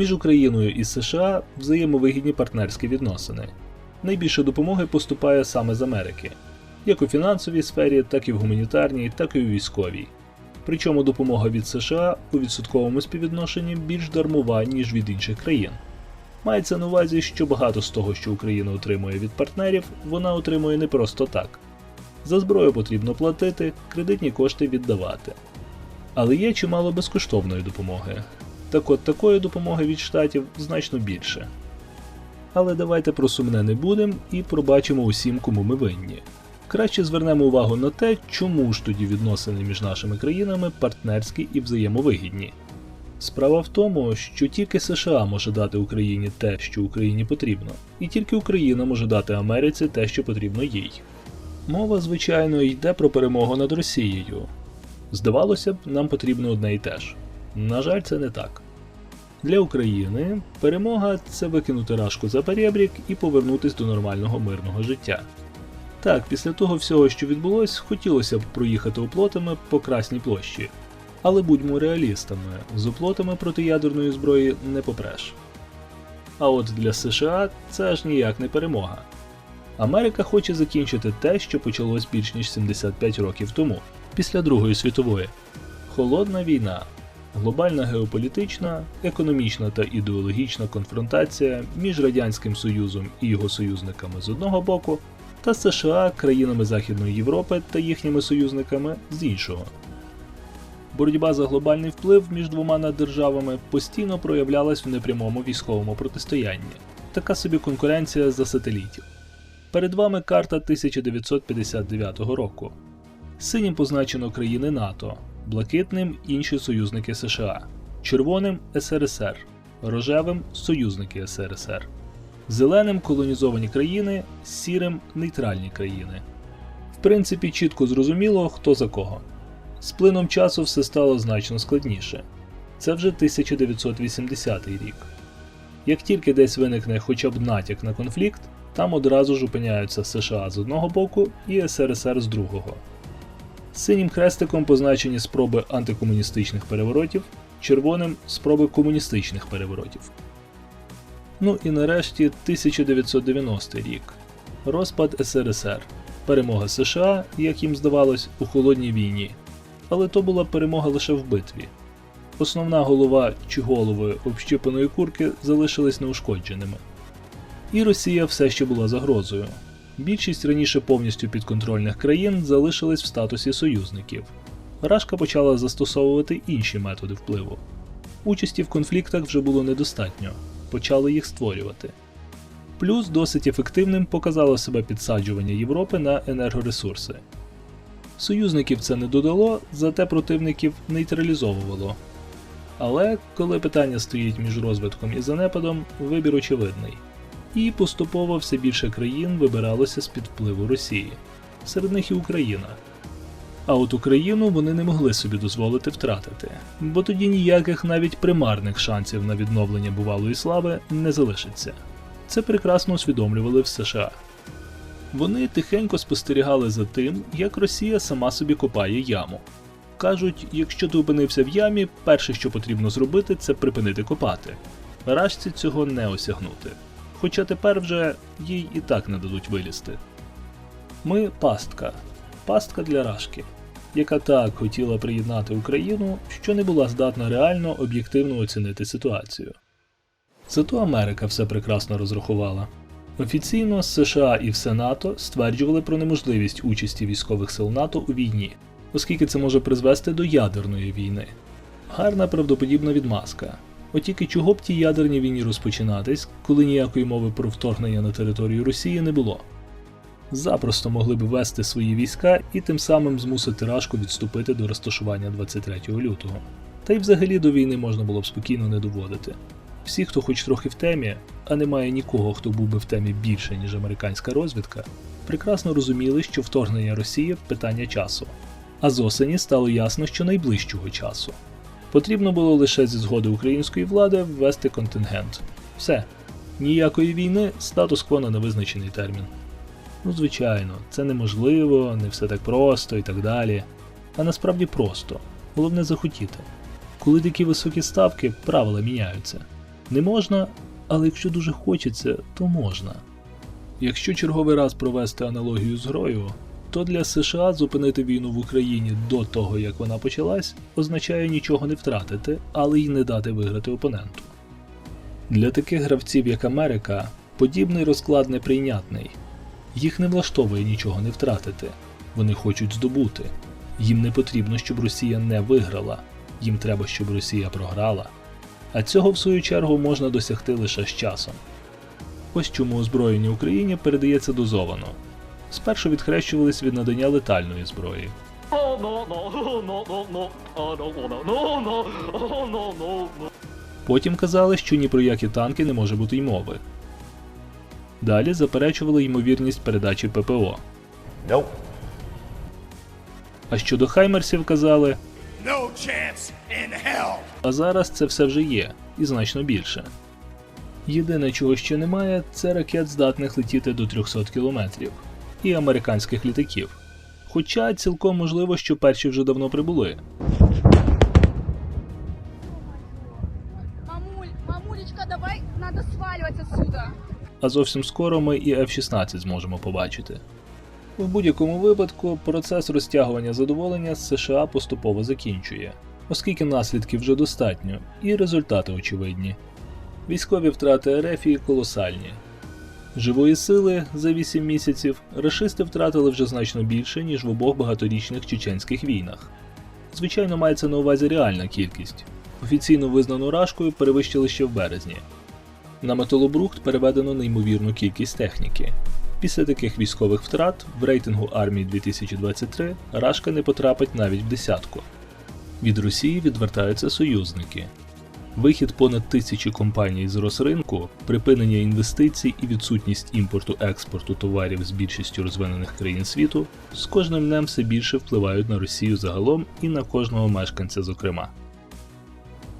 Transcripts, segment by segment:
Між Україною і США взаємовигідні партнерські відносини. Найбільше допомоги поступає саме з Америки, як у фінансовій сфері, так і в гуманітарній, так і у військовій. Причому допомога від США у відсотковому співвідношенні більш дармова, ніж від інших країн. Мається на увазі, що багато з того, що Україна отримує від партнерів, вона отримує не просто так. За зброю потрібно платити, кредитні кошти віддавати. Але є чимало безкоштовної допомоги. Так от такої допомоги від штатів значно більше. Але давайте про сумне не будемо і пробачимо усім, кому ми винні. Краще звернемо увагу на те, чому ж тоді відносини між нашими країнами партнерські і взаємовигідні. Справа в тому, що тільки США може дати Україні те, що Україні потрібно, і тільки Україна може дати Америці те, що потрібно їй. Мова, звичайно, йде про перемогу над Росією. Здавалося б, нам потрібно одне і те ж. На жаль, це не так. Для України перемога це викинути рашку за перебрік і повернутися до нормального мирного життя. Так, після того всього, що відбулось, хотілося б проїхати оплотами по Красній площі. Але будьмо реалістами, з оплотами протиядерної зброї не попреш. А от для США це аж ніяк не перемога. Америка хоче закінчити те, що почалось більш ніж 75 років тому, після Другої світової. Холодна війна, глобальна геополітична, економічна та ідеологічна конфронтація між Радянським Союзом і його союзниками з одного боку, та США, країнами Західної Європи та їхніми союзниками з іншого. Боротьба за глобальний вплив між двома наддержавами постійно проявлялась в непрямому військовому протистоянні, така собі конкуренція за сателітів. Перед вами карта 1959 року. Синім позначено країни НАТО, блакитним інші союзники США, червоним СРСР, рожевим союзники СРСР, зеленим колонізовані країни, сірим нейтральні країни. В принципі, чітко зрозуміло, хто за кого. З плином часу все стало значно складніше. Це вже 1980 рік. Як тільки десь виникне хоча б натяк на конфлікт, там одразу ж опиняються США з одного боку і СРСР з другого. Синім хрестиком позначені спроби антикомуністичних переворотів, червоним спроби комуністичних переворотів. Ну і нарешті 1990 рік. Розпад СРСР. Перемога США, як їм здавалось, у холодній війні. Але то була перемога лише в битві. Основна голова чи голови общипаної курки залишились неушкодженими. І Росія все ще була загрозою. Більшість раніше повністю підконтрольних країн залишились в статусі союзників. Рашка почала застосовувати інші методи впливу. Участі в конфліктах вже було недостатньо, почали їх створювати. Плюс досить ефективним показало себе підсаджування Європи на енергоресурси. Союзників це не додало, зате противників нейтралізовувало. Але коли питання стоїть між розвитком і занепадом, вибір очевидний. І поступово все більше країн вибиралося з-під впливу Росії, серед них і Україна. А от Україну вони не могли собі дозволити втратити, бо тоді ніяких навіть примарних шансів на відновлення бувалої слави не залишиться. Це прекрасно усвідомлювали в США. Вони тихенько спостерігали за тим, як Росія сама собі копає яму. Кажуть, якщо ти опинився в ямі, перше, що потрібно зробити, це припинити копати. Рашці цього не осягнути. Хоча тепер вже їй і так не дадуть вилізти. Ми пастка, пастка для Рашки, яка так хотіла приєднати Україну, що не була здатна реально об'єктивно оцінити ситуацію. Зато Америка все прекрасно розрахувала. Офіційно США і все НАТО стверджували про неможливість участі військових сил НАТО у війні, оскільки це може призвести до ядерної війни. Гарна правдоподібна відмазка. От тільки чого б тій ядерній війні розпочинатись, коли ніякої мови про вторгнення на територію Росії не було. Запросто могли б ввести свої війська і тим самим змусити Рашку відступити до розташування 23 лютого. Та й взагалі до війни можна було б спокійно не доводити. Всі, хто хоч трохи в темі, а немає нікого, хто був би в темі більше, ніж американська розвідка, прекрасно розуміли, що вторгнення Росії питання часу. А з осені стало ясно, що найближчого часу. Потрібно було лише зі згоди української влади ввести контингент. Все. Ніякої війни, статус-кво на невизначений термін. Ну, звичайно, це неможливо, не все так просто і так далі. А насправді просто. Головне захотіти. Коли такі високі ставки, правила міняються. Не можна, але якщо дуже хочеться, то можна. Якщо черговий раз провести аналогію з грою, то для США зупинити війну в Україні до того, як вона почалась, означає нічого не втратити, але й не дати виграти опоненту. Для таких гравців, як Америка, подібний розклад неприйнятний. Їх не влаштовує нічого не втратити, вони хочуть здобути. Їм не потрібно, щоб Росія не виграла, їм треба, щоб Росія програла. А цього, в свою чергу, можна досягти лише з часом. Ось чому озброєння Україні передається дозовано. Спершу відхрещувались від надання летальної зброї. Потім казали, що ні про які танки не може бути й мови. Далі заперечували ймовірність передачі ППО. А щодо хаймерсів казали, No chance in hell. а зараз це все вже є, і значно більше. Єдине, чого ще немає, це ракет, здатних летіти до 300 кілометрів, і американських літаків. Хоча цілком можливо, що перші вже давно прибули. Мамуль, мамулечка, давай, надо сваливать отсюда. а зовсім скоро ми і F-16 зможемо побачити. В будь-якому випадку процес розтягування задоволення з США поступово закінчує, оскільки наслідків вже достатньо, і результати очевидні. Військові втрати Ерефії колосальні. Живої сили за 8 місяців рашисти втратили вже значно більше, ніж в обох багаторічних чеченських війнах. Звичайно, мається на увазі реальна кількість. Офіційно визнану рашкою перевищили ще в березні. На металобрухт переведено неймовірну кількість техніки. Після таких військових втрат в рейтингу армії 2023 Рашка не потрапить навіть в десятку. Від Росії відвертаються союзники. Вихід понад тисячі компаній з Росринку, припинення інвестицій і відсутність імпорту-експорту товарів з більшістю розвинених країн світу з кожним днем все більше впливають на Росію загалом і на кожного мешканця, зокрема.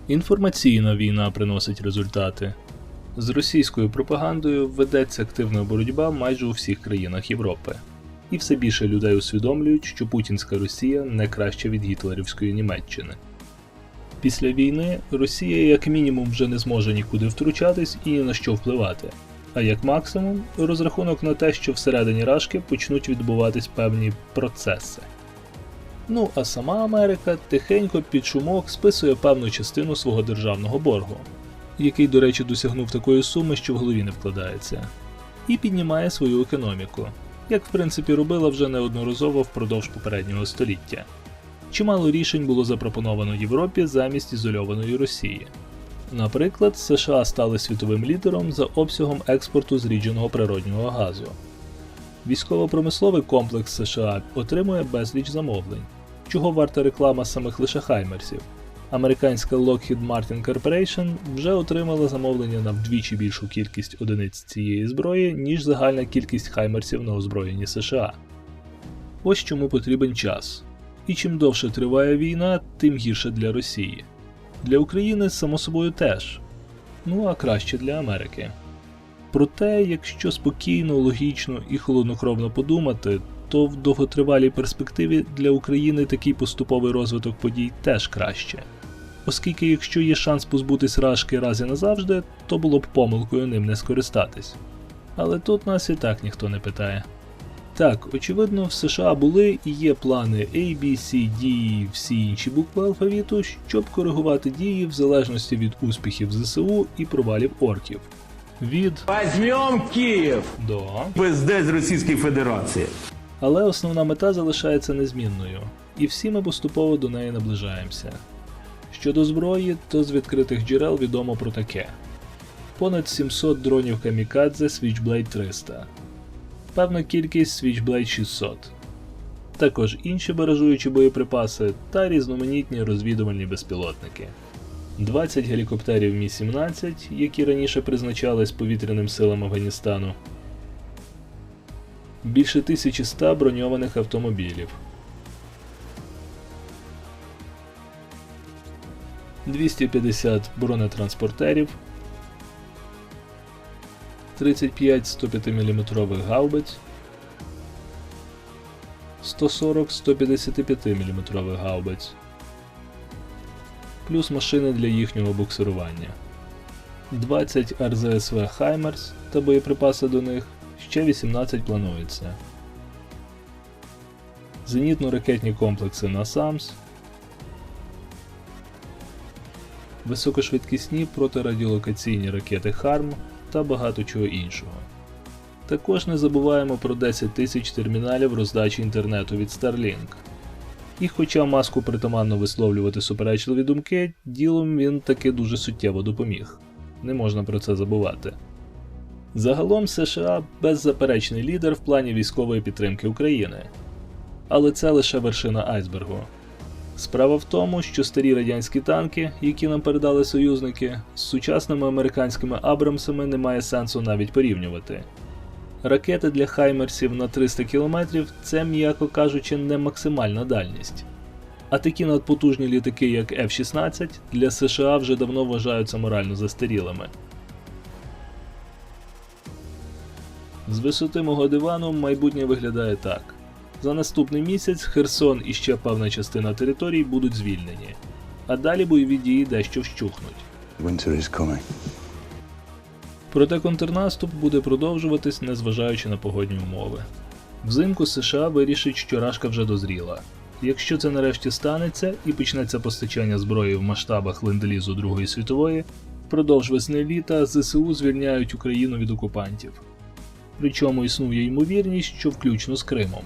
Інформаційна війна приносить результати. З російською пропагандою ведеться активна боротьба майже у всіх країнах Європи, і все більше людей усвідомлюють, що путінська Росія не краща від гітлерівської Німеччини. Після війни Росія як мінімум вже не зможе нікуди втручатись і на що впливати, а як максимум розрахунок на те, що всередині Рашки почнуть відбуватись певні процеси. Ну а сама Америка тихенько під шумок списує певну частину свого державного боргу, який, до речі, досягнув такої суми, що в голові не вкладається, і піднімає свою економіку, як в принципі робила вже неодноразово впродовж попереднього століття. Чимало рішень було запропоновано Європі замість ізольованої Росії. Наприклад, США стали світовим лідером за обсягом експорту зрідженого природнього газу. Військово-промисловий комплекс США отримує безліч замовлень, чого варта реклама самих лише Хаймерсів. Американська Lockheed Martin Corporation вже отримала замовлення на вдвічі більшу кількість одиниць цієї зброї, ніж загальна кількість хаймерсів на озброєнні США. Ось чому потрібен час. І чим довше триває війна, тим гірше для Росії. Для України, само собою, теж. Ну а краще для Америки. Проте, якщо спокійно, логічно і холоднокровно подумати, то в довготривалій перспективі для України такий поступовий розвиток подій теж краще. Оскільки якщо є шанс позбутись рашки раз і назавжди, то було б помилкою ним не скористатись. Але тут нас і так ніхто не питає. Так, очевидно, в США були і є плани A, B, C, D і всі інші букви алфавіту, щоб коригувати дії в залежності від успіхів ЗСУ і провалів орків. Від Возьмем Киев. до. ПСД з Російської Федерації. Але основна мета залишається незмінною, і всі ми поступово до неї наближаємося. Щодо зброї, то з відкритих джерел відомо про таке: понад 700 дронів Камікадзе Switchblade 300, певна кількість Switchblade 600, також інші баражуючі боєприпаси та різноманітні розвідувальні безпілотники. 20 гелікоптерів Мі-17, які раніше призначались повітряним силам Афганістану, більше 1100 броньованих автомобілів, 250 бронетранспортерів, 35 105 мм гаубиць, 140 155 мм гаубиць, плюс машини для їхнього буксирування. 20 РЗСВ Хаймерс та боєприпаси до них, ще 18 планується. Зенітно-ракетні комплекси NASAMS, високошвидкісні протирадіолокаційні ракети HARM та багато чого іншого. Також не забуваємо про 10 тисяч терміналів роздачі інтернету від Starlink. І хоча маску притаманно висловлювати суперечливі думки, ділом він таки дуже суттєво допоміг. Не можна про це забувати. Загалом США беззаперечний лідер в плані військової підтримки України. Але це лише вершина айсбергу. Справа в тому, що старі радянські танки, які нам передали союзники, з сучасними американськими Абрамсами немає сенсу навіть порівнювати. Ракети для хаймерсів на 300 км це, м'яко кажучи, не максимальна дальність. А такі надпотужні літаки, як F-16, для США вже давно вважаються морально застарілими. З висоти мого дивану майбутнє виглядає так. За наступний місяць Херсон і ще певна частина територій будуть звільнені, а далі бойові дії дещо вщухнуть. Winter is coming. Проте контрнаступ буде продовжуватись, незважаючи на погодні умови. Взимку США вирішить, що рашка вже дозріла. Якщо це нарешті станеться і почнеться постачання зброї в масштабах ленд-лізу Другої світової, впродовж весни літа ЗСУ звільняють Україну від окупантів. Причому існує ймовірність, що включно з Кримом.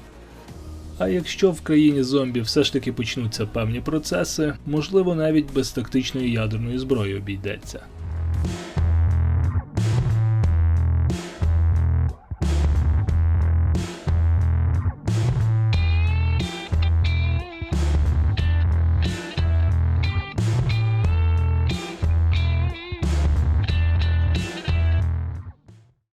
А якщо в країні зомбі все ж таки почнуться певні процеси, можливо навіть без тактичної ядерної зброї обійдеться.